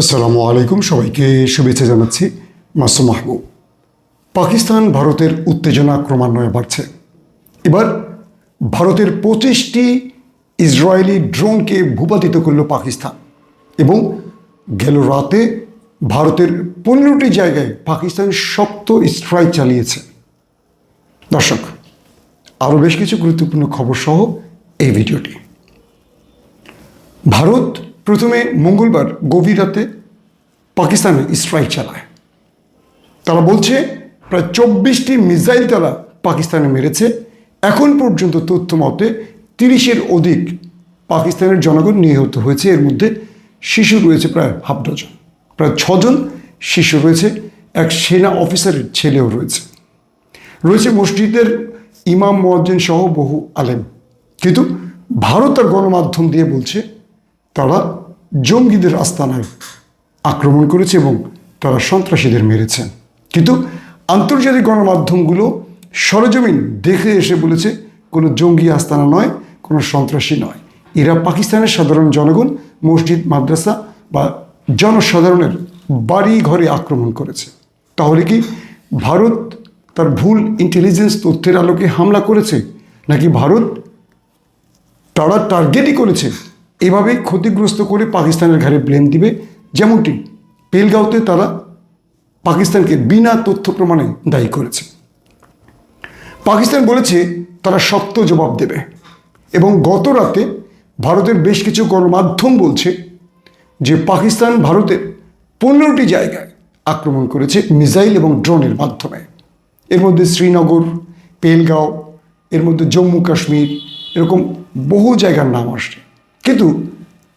আসসালামু আলাইকুম সবাইকে, শুভেচ্ছা জানাচ্ছি মাসুম মাহবুব। পাকিস্তান ভারতের উত্তেজনা ক্রমান্বয়ে বাড়ছে। এবার ভারতের পঁচিশটি ইসরায়েলি ড্রোনকে ভূপাতিত করল পাকিস্তান এবং গেল রাতে ভারতের পনেরোটি জায়গায় পাকিস্তান শক্ত স্ট্রাইক চালিয়েছে। দর্শক, আরও বেশ কিছু গুরুত্বপূর্ণ খবর সহ এই ভিডিওটি। ভারত প্রথমে মঙ্গলবার গভীর রাতে পাকিস্তানে স্ট্রাইক চালায়। তারা বলছে, প্রায় চব্বিশটি মিসাইল তারা পাকিস্তানে মেরেছে। এখন পর্যন্ত তথ্য মতে তিরিশের অধিক পাকিস্তানের জনগণ নিহত হয়েছে। এর মধ্যে শিশু রয়েছে প্রায় হাফ ডজন। প্রায় ছজন শিশু রয়েছে। এক সেনা অফিসারের ছেলেও রয়েছে। রয়েছে মসজিদের ইমাম মোয়াজ্জিন সহ বহু আলেম। কিন্তু ভারত তার গণমাধ্যম দিয়ে বলছে, তারা জঙ্গিদের আস্তানায় আক্রমণ করেছে এবং তারা সন্ত্রাসীদের মেরেছে। কিন্তু আন্তর্জাতিক গণমাধ্যমগুলো সরজমিন দেখে এসে বলেছে, কোনো জঙ্গি আস্তানা নয়, কোনো সন্ত্রাসী নয়। এরা পাকিস্তানের সাধারণ জনগণ, মসজিদ, মাদ্রাসা বা জনসাধারণের বাড়ি ঘরে আক্রমণ করেছে। তাহলে কি ভারত তার ভুল ইন্টেলিজেন্স তথ্যের আলোকে হামলা করেছে, নাকি ভারত তারা টার্গেটই করেছে? এভাবেই ক্ষতিগ্রস্ত করে পাকিস্তানের ঘাড়ে ব্লেম দিবে যেমনটি পেলগাঁওতে তারা পাকিস্তানকে বিনা তথ্য প্রমাণে দায়ী করেছে। পাকিস্তান বলেছে তারা শক্ত জবাব দেবে এবং গত রাতে ভারতের বেশ কিছু গণমাধ্যম বলছে যে পাকিস্তান ভারতের পনেরোটি জায়গায় আক্রমণ করেছে মিসাইল এবং ড্রোনের মাধ্যমে। এর মধ্যে শ্রীনগর, পেলগাঁও, এর মধ্যে জম্মু কাশ্মীর, এরকম বহু জায়গার নাম আসছে। কিন্তু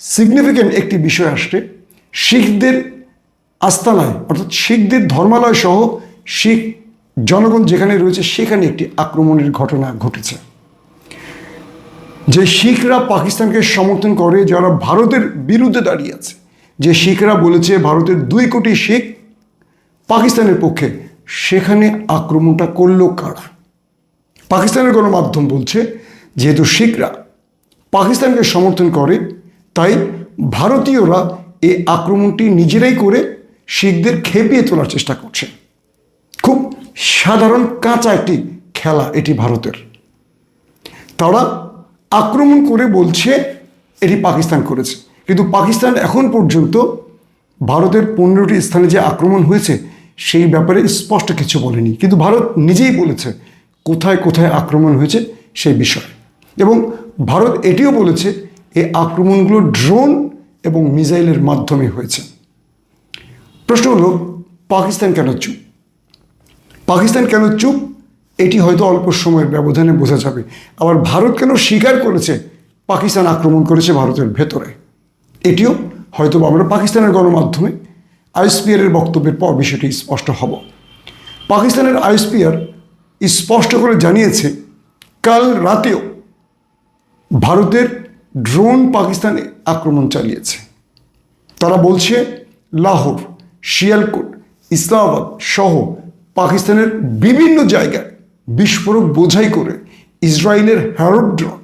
সিগনিফিক্যান্ট একটি বিষয় আসছে, শিখদের আস্তানায় অর্থাৎ শিখদের ধর্মালয় সহ শিখ জনগণ যেখানে রয়েছে, সেখানে একটি আক্রমণের ঘটনা ঘটেছে। যে শিখরা পাকিস্তানকে সমর্থন করে, যারা ভারতের বিরুদ্ধে দাঁড়িয়ে আছে, যে শিখরা বলেছে ভারতের দুই কোটি শিখ পাকিস্তানের পক্ষে, সেখানে আক্রমণটা করল কারা? পাকিস্তানের গণমাধ্যম বলছে, যেহেতু শিখরা পাকিস্তানকে সমর্থন করে, তাই ভারতীয়রা এই আক্রমণটি নিজেরাই করে শিখদের খেপিয়ে তোলার চেষ্টা করছে। খুব সাধারণ কাঁচা একটি খেলা এটি ভারতের। তারা আক্রমণ করে বলছে, এটি পাকিস্তান করেছে। কিন্তু পাকিস্তান এখন পর্যন্ত ভারতের পনেরোটি স্থানে যে আক্রমণ হয়েছে, সেই ব্যাপারে স্পষ্ট কিছু বলেনি। কিন্তু ভারত নিজেই বলেছে, কোথায় কোথায় আক্রমণ হয়েছে সেই বিষয়। এবং ভারত এটিও বলেছে, এই আক্রমণগুলো ড্রোন এবং মিসাইলের মাধ্যমে হয়েছে। প্রশ্ন হলো, পাকিস্তান কেন চুপ? পাকিস্তান কেন চুপ? এটি হয়তো অল্প সময়ের ব্যবধানে বোঝা যাবে। আবার ভারত কেন স্বীকার করেছে, পাকিস্তান আক্রমণ করেছে ভারতের ভেতরে? এটিও হয়তো আমরা পাকিস্তানের গণমাধ্যমে আইএসপিআর এর বক্তব্যের পর বিষয়টি স্পষ্ট হব। পাকিস্তানের আইএসপিআর স্পষ্ট করে জানিয়েছে, কাল রাতেও ভারতের ড্রোন পাকিস্তানে আক্রমণ চালিয়েছে। তারা বলছে, লাহোর, শিয়ালকোট, ইসলামাবাদ সহ পাকিস্তানের বিভিন্ন জায়গায় বিস্ফোরক বোঝাই করে ইসরায়েলের হ্যারোড ড্রোন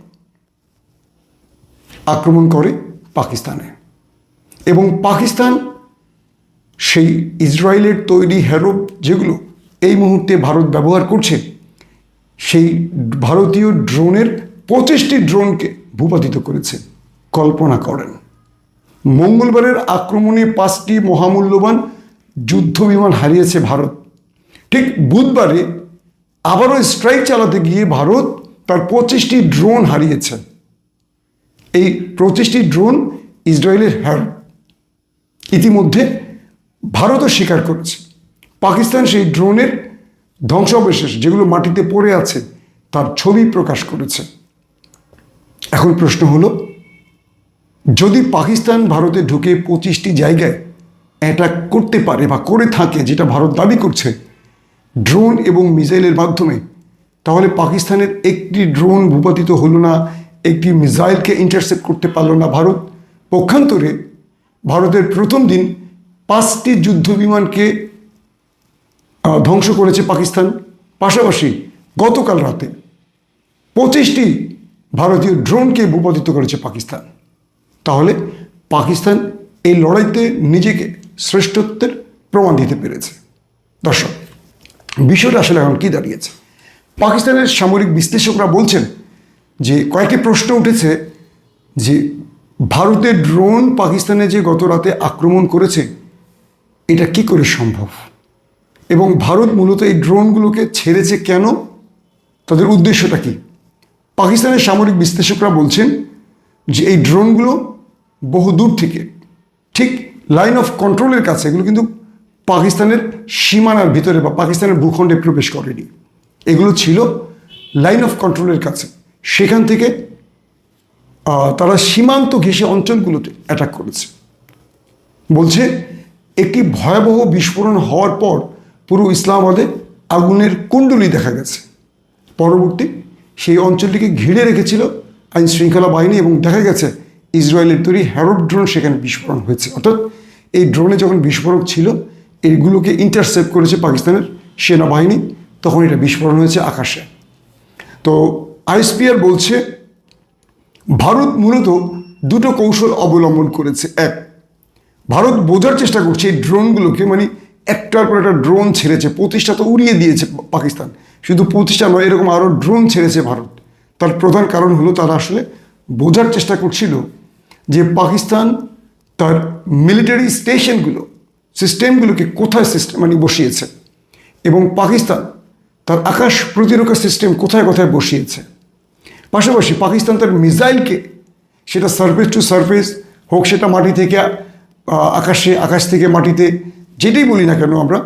আক্রমণ করে পাকিস্তানে। এবং পাকিস্তান সেই ইসরায়েলের তৈরি হ্যারোপ যেগুলো এই মুহূর্তে ভারত ব্যবহার করছে, সেই ভারতীয় ড্রোনের পঁচিশটি ড্রোনকে ভূপাতিত করেছে কল্পনা করেন। মঙ্গলবারের আক্রমণে পাঁচটি মহামূল্যবান যুদ্ধ বিমান হারিয়েছে ভারত। ঠিক বুধবারে আবারও স্ট্রাইক চালাতে গিয়ে ভারত তার পঁচিশটি ড্রোন হারিয়েছে। এই পঁচিশটি ড্রোন ইসরায়েলের হ্যার ইতিমধ্যে ভারতও স্বীকার করেছে। পাকিস্তান সেই ড্রোনের ধ্বংসাবশেষ যেগুলো মাটিতে পড়ে আছে, তার ছবি প্রকাশ করেছে। এখন প্রশ্ন হলো, যদি পাকিস্তান ভারতে ঢুকে পঁচিশটি জায়গায় অ্যাটাক করতে পারে বা করে থাকে, যেটা ভারত দাবি করছে ড্রোন এবং মিসাইলের মাধ্যমে, তাহলে পাকিস্তানের একটি ড্রোন ভূপাতিত হলো না, একটি মিসাইলকে ইন্টারসেপ্ট করতে পারল না ভারত। পক্ষান্তরে ভারতের প্রথম দিন পাঁচটি যুদ্ধ বিমানকে ধ্বংস করেছে পাকিস্তান। পাশাপাশি গতকাল রাতে পঁচিশটি ভারতীয় ড্রোনকে ভূপাতিত করেছে পাকিস্তান। তাহলে পাকিস্তান এই লড়াইতে নিজেকে শ্রেষ্ঠত্বের প্রমাণ দিতে পেরেছে। দর্শক, বিষয়টা আসলে এখন কী দাঁড়িয়েছে? পাকিস্তানের সামরিক বিশ্লেষকরা বলছেন যে কয়েকটি প্রশ্ন উঠেছে যে ভারতের ড্রোন পাকিস্তানে যে গত রাতে আক্রমণ করেছে, এটা কি করে সম্ভব? এবং ভারত মূলত এই ড্রোনগুলোকে ছেড়েছে কেন? তাদের উদ্দেশ্যটা কি? পাকিস্তানের সামরিক বিশ্লেষকরা বলছেন যে এই ড্রোনগুলো বহু দূর থেকে, ঠিক লাইন অফ কন্ট্রোলের কাছে, এগুলো কিন্তু পাকিস্তানের সীমানার ভিতরে বা পাকিস্তানের ভূখণ্ডে প্রবেশ করেনি। এগুলো ছিল লাইন অফ কন্ট্রোলের কাছে। সেখান থেকে তারা সীমান্ত ঘেঁষে অঞ্চলগুলোতে অ্যাটাক করেছে। বলছে, একটি ভয়াবহ বিস্ফোরণ হওয়ার পর পুরো ইসলামাবাদে আগুনের কুণ্ডলি দেখা গেছে। পরবর্তী সেই অঞ্চলটিকে ঘিরে রেখেছিল আইন শৃঙ্খলা বাহিনী এবং দেখা গেছে ইসরায়েলের তৈরি হ্যারোড ড্রোন সেখানে বিস্ফোরণ হয়েছে। অর্থাৎ এই ড্রোনে যখন বিস্ফোরক ছিল এইগুলোকে ইন্টারসেপ্ট করেছে পাকিস্তানের সেনাবাহিনী, তখন এটা বিস্ফোরণ হয়েছে আকাশে। তো আইএসপিআর বলছে, ভারত মূলত দুটো কৌশল অবলম্বন করেছে। এক, ভারত বোঝার চেষ্টা করছে এই ড্রোনগুলোকে মানে একটার পর একটা ড্রোন ছেড়েছে, প্রতিষ্ঠা তো উড়িয়ে দিয়েছে পাকিস্তান। শুধু প্রতিষ্ঠা নয়, এরকম আরও ড্রোন ছেড়েছে ভারত। তার প্রধান কারণ হলো তারা আসলে বোঝার চেষ্টা করছিল যে পাকিস্তান তার মিলিটারি স্টেশনগুলো সিস্টেমগুলোকে কোথায় সিস্টেম মানে বসিয়েছে এবং পাকিস্তান তার আকাশ প্রতিরক্ষা সিস্টেম কোথায় কোথায় বসিয়েছে। পাশাপাশি পাকিস্তান তার মিসাইলকে, সেটা সার্ফেস টু সার্ফেস হোক সেটা মাটি থেকে আকাশে, আকাশ থেকে মাটিতে যেটাই বলি না কেন আমরা,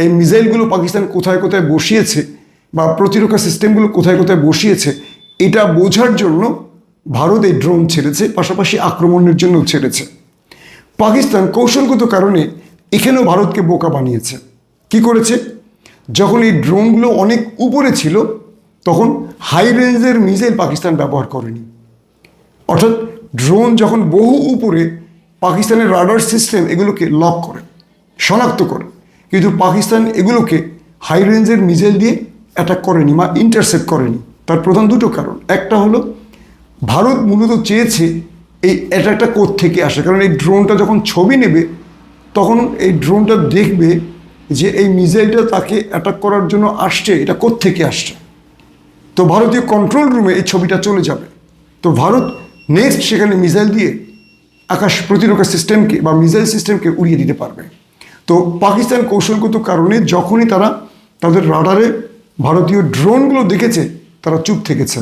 এই মিসাইলগুলো পাকিস্তান কোথায় কোথায় বসিয়েছে বা প্রতিরক্ষা সিস্টেমগুলো কোথায় কোথায় বসিয়েছে, এটা বোঝার জন্য ভারত এই ড্রোন ছেড়েছে, পাশাপাশি আক্রমণের জন্য ছেড়েছে। পাকিস্তান কৌশলগত কারণে এখানেও ভারতকে বোকা বানিয়েছে। কি করেছে? যখন এই ড্রোনগুলো অনেক উপরে ছিল, তখন হাই রেঞ্জের মিসাইল পাকিস্তান ব্যবহার করেনি। অর্থাৎ ড্রোন যখন বহু উপরে, পাকিস্তানের রাডার সিস্টেম এগুলোকে লক করে। শনাক্ত করে। কিন্তু পাকিস্তান এগুলোকে হাই রেঞ্জের মিসাইল দিয়ে অ্যাটাক করেনি বা ইন্টারসেপ্ট করেনি। তার প্রধান দুটো কারণ। একটা হলো, ভারত মূলত চেয়েছে এই অ্যাটাকটা থেকে আসে। কারণ এই ড্রোনটা যখন ছবি নেবে, তখন এই ড্রোনটা দেখবে যে এই মিসাইলটা তাকে অ্যাটাক করার জন্য আসছে, এটা থেকে আসছে। তো ভারতীয় কন্ট্রোল রুমে এই ছবিটা চলে যাবে। তো ভারত নেক্সট সেখানে মিসাইল দিয়ে আকাশ প্রতিরক্ষা সিস্টেমকে বা মিসাইল সিস্টেমকে উড়িয়ে দিতে পারবে। তো পাকিস্তান কৌশলগত কারণে যখনই তারা তাদের রাডারে ভারতীয় ড্রোনগুলো দেখেছে, তারা চুপ থেকেছে।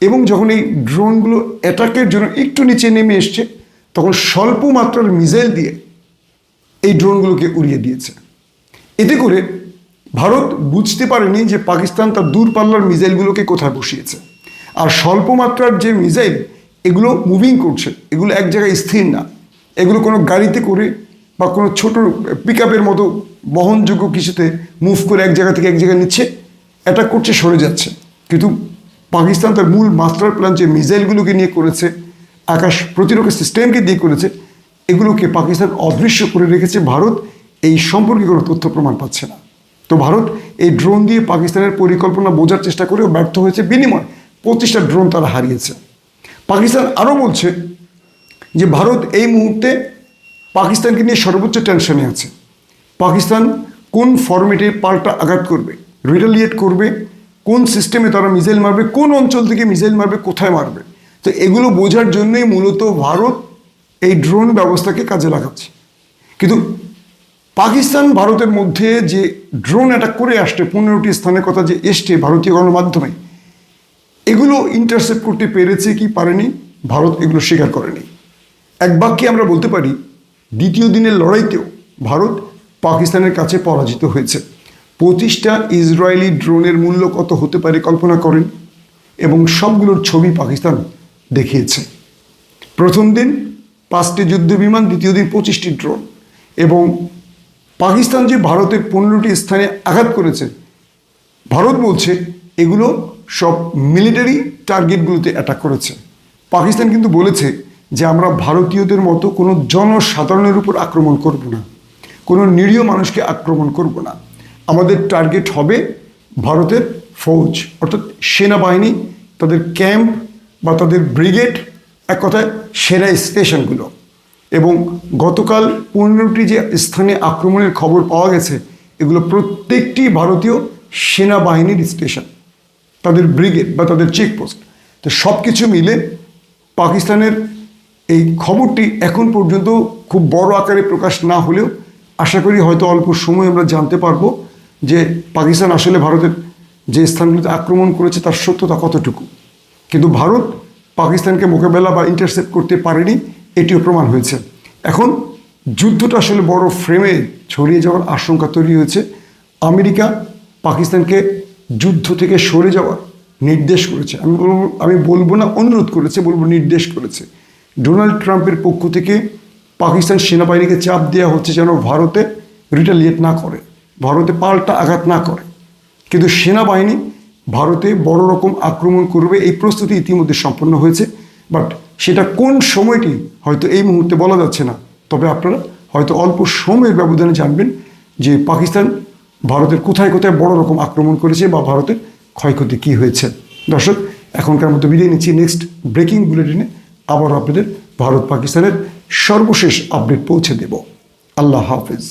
এবং যখন এই ড্রোনগুলো অ্যাটাকের জন্য একটু নিচে নেমে এসছে, তখন স্বল্প মাত্রার মিসাইল দিয়ে এই ড্রোনগুলোকে উড়িয়ে দিয়েছে। এতে করে ভারত বুঝতে পারেনি যে পাকিস্তান তার দূরপাল্লার মিসাইলগুলোকে কোথায় বসিয়েছে। আর স্বল্প মাত্রার যে মিসাইল, এগুলো মুভিং করছে, এগুলো এক জায়গায় স্থির না। এগুলো কোনো গাড়িতে করে বা কোনো ছোট পিক মতো বহনযোগ্য কিছুতে মুভ করে এক জায়গা থেকে এক জায়গায় নিচ্ছে অ্যাটাক করছে, সরে যাচ্ছে। কিন্তু পাকিস্তান তার মূল মাস্টার প্ল্যান যে মিসাইলগুলোকে নিয়ে করেছে, আকাশ প্রতিরক্ষা সিস্টেমকে দিয়ে করেছে, এগুলোকে পাকিস্তান অদৃশ্য করে রেখেছে। ভারত এই সম্পর্কে কোনো তথ্য প্রমাণ পাচ্ছে না। তো ভারত এই ড্রোন দিয়ে পাকিস্তানের পরিকল্পনা বোঝার চেষ্টা করেও ব্যর্থ হয়েছে। বিনিময় পঁচিশটা ড্রোন তারা হারিয়েছে। পাকিস্তান আরও বলছে যে, ভারত এই মুহূর্তে পাকিস্তানকে নিয়ে সর্বোচ্চ টেনশনে আছে। পাকিস্তান কোন ফরম্যাটে পাল্টা আঘাত করবে রিটালিয়েট করবে, কোন সিস্টেমে তারা মিসাইল মারবে, কোন অঞ্চল থেকে মিসাইল মারবে, কোথায় মারবে? তো এগুলো বোঝার জন্যই মূলত ভারত এই ড্রোন ব্যবস্থাকে কাজে লাগাচ্ছে। কিন্তু পাকিস্তান ভারতের মধ্যে যে ড্রোন অ্যাটাক করে আসছে, পনেরোটি স্থানের কথা যে এসছে ভারতীয় গণমাধ্যমে, এগুলো ইন্টারসেপ্ট করতে পেরেছে কি পারেনি? ভারত এগুলো স্বীকার করেনি। এক বাক্যে আমরা বলতে পারি দ্বিতীয় দিনের লড়াইতেও ভারত পাকিস্তানের কাছে পরাজিত হয়েছে। পঁচিশটা ইসরায়েলি ড্রোনের মূল্য কত হতে পারে কল্পনা করেন? এবং সবগুলোর ছবি পাকিস্তান দেখিয়েছে। প্রথম দিন পাঁচটি যুদ্ধ বিমান, দ্বিতীয় দিন পঁচিশটি ড্রোন। এবং পাকিস্তান যে ভারতের পনেরোটি স্থানে আঘাত করেছে, ভারত বলছে এগুলো সব মিলিটারি টার্গেটগুলোতে অ্যাটাক করেছে। পাকিস্তান কিন্তু বলেছে যে আমরা ভারতীয়দের মতো কোনো জনসাধারণের উপর আক্রমণ করব না। কোনো নিরীহ মানুষকে আক্রমণ করব না। আমাদের টার্গেট হবে ভারতের ফৌজ, অর্থাৎ সেনাবাহিনী, তাদের ক্যাম্প বা তাদের ব্রিগেড এক কথায় সেনা স্টেশনগুলো এবং গতকাল পনেরোটি যে স্থানে আক্রমণের খবর পাওয়া গেছে, এগুলো প্রত্যেকটি ভারতীয় সেনাবাহিনীর স্টেশন তাদের ব্রিগেড বা তাদের চেকপোস্ট তো সব কিছু মিলে পাকিস্তানের এই খবরটি এখন পর্যন্ত খুব বড় আকারে প্রকাশ না হলেও আশা করি হয়তো অল্প সময় আমরা জানতে পারব যে পাকিস্তান আসলে ভারতের যে স্থানগুলিতে আক্রমণ করেছে তার সত্যতা কতটুকু। কিন্তু ভারত পাকিস্তানকে মোকাবেলা বা ইন্টারসেপ্ট করতে পারেনি, এটিও প্রমাণ হয়েছে। এখন যুদ্ধটা আসলে বড় ফ্রেমে ছড়িয়ে যাওয়ার আশঙ্কা তৈরি হয়েছে। আমেরিকা পাকিস্তানকে যুদ্ধ থেকে সরে যাওয়ার নির্দেশ করেছে। আমি বলব আমি বলব না, অনুরোধ করেছে, বলব নির্দেশ করেছে। ডোনাল্ড ট্রাম্পের পক্ষ থেকে পাকিস্তান সেনাবাহিনীকে চাপ দেওয়া হচ্ছে যেন ভারতে রিটালিয়েট না করে, ভারতে পাল্টা আঘাত না করে। কিন্তু সেনাবাহিনী ভারতে বড় রকম আক্রমণ করবে এই প্রস্তুতি ইতিমধ্যে সম্পন্ন হয়েছে। বাট সেটা কোন সময়টি হয়তো এই মুহূর্তে বলা যাচ্ছে না। তবে আপনারা হয়তো অল্প সময়ের ব্যবধানে জানবেন যে পাকিস্তান ভারতের কোথায় কোথায় বড় রকম আক্রমণ করেছে বা ভারতের ক্ষয়ক্ষতি কী হয়েছে। দর্শক, এখনকার মতো বিদায় নিচ্ছি। নেক্সট ব্রেকিং বুলেটিনে আবার আপনাদের ভারত পাকিস্তানের সর্বশেষ আপডেট পৌঁছে দেব। আল্লাহ হাফিজ।